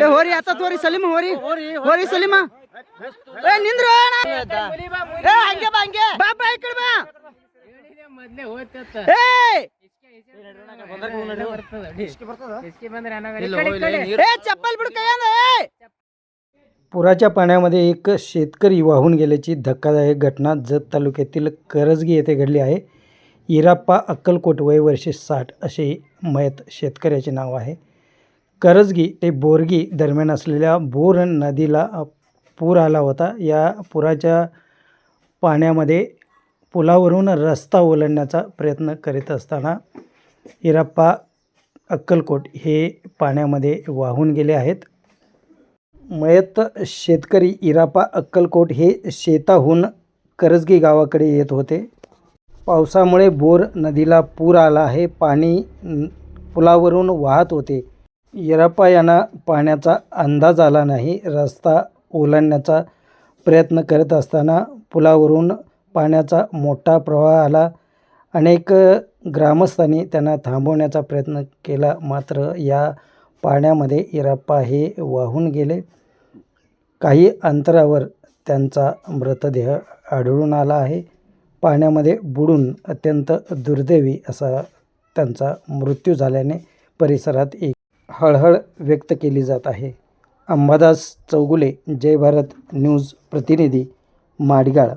ए होरी आता तोरी सलीम होरी. होरी सलीम. ए निंद्र ए अंगे बांगे बाबा इकडे बा. ए! ए चप्पल पुराच्या पाण्यामध्ये एक शेतकरी वाहून गेल्याची धक्कादायक घटना जत तालुक्यातील करजगी येथे घडली आहे. इराप्पा अक्कलकोट वय वर्षे साठ असे मयत शेतकऱ्याचे नाव आहे. करजगी ते बोरगी दरम्यान असलेल्या बोर नदीला पूर आला होता. या पुराच्या पाण्यामध्ये पुलावरून रस्ता ओलांडण्याचा प्रयत्न करीत असताना इराप्पा अक्कलकोट हे पाण्यामध्ये वाहून गेले आहेत. मयत शेतकरी इरापा अक्कलकोट हे शेताहून करजगी गावाकडे येत होते. पावसामुळे बोर नदीला पूर आला आहे. पाणी पुलावरून वाहत होते. इरापा यांना पाण्याचा अंदाज आला नाही. रस्ता ओलांडण्याचा प्रयत्न करत असताना पुलावरून पाण्याचा मोठा प्रवाह आला. अनेक ग्रामस्थांनी त्यांना थांबवण्याचा प्रयत्न केला. मात्र या पाण्यामध्ये इराप्पा हे वाहून गेले. काही अंतरावर त्यांचा मृतदेह आढळून आला आहे. पाण्यामध्ये बुडून अत्यंत दुर्दैवी असा त्यांचा मृत्यू झाल्याने परिसरात एक हळहळ व्यक्त केली जात आहे. अंबादास चौगुले जय भारत न्यूज प्रतिनिधी माडगाळ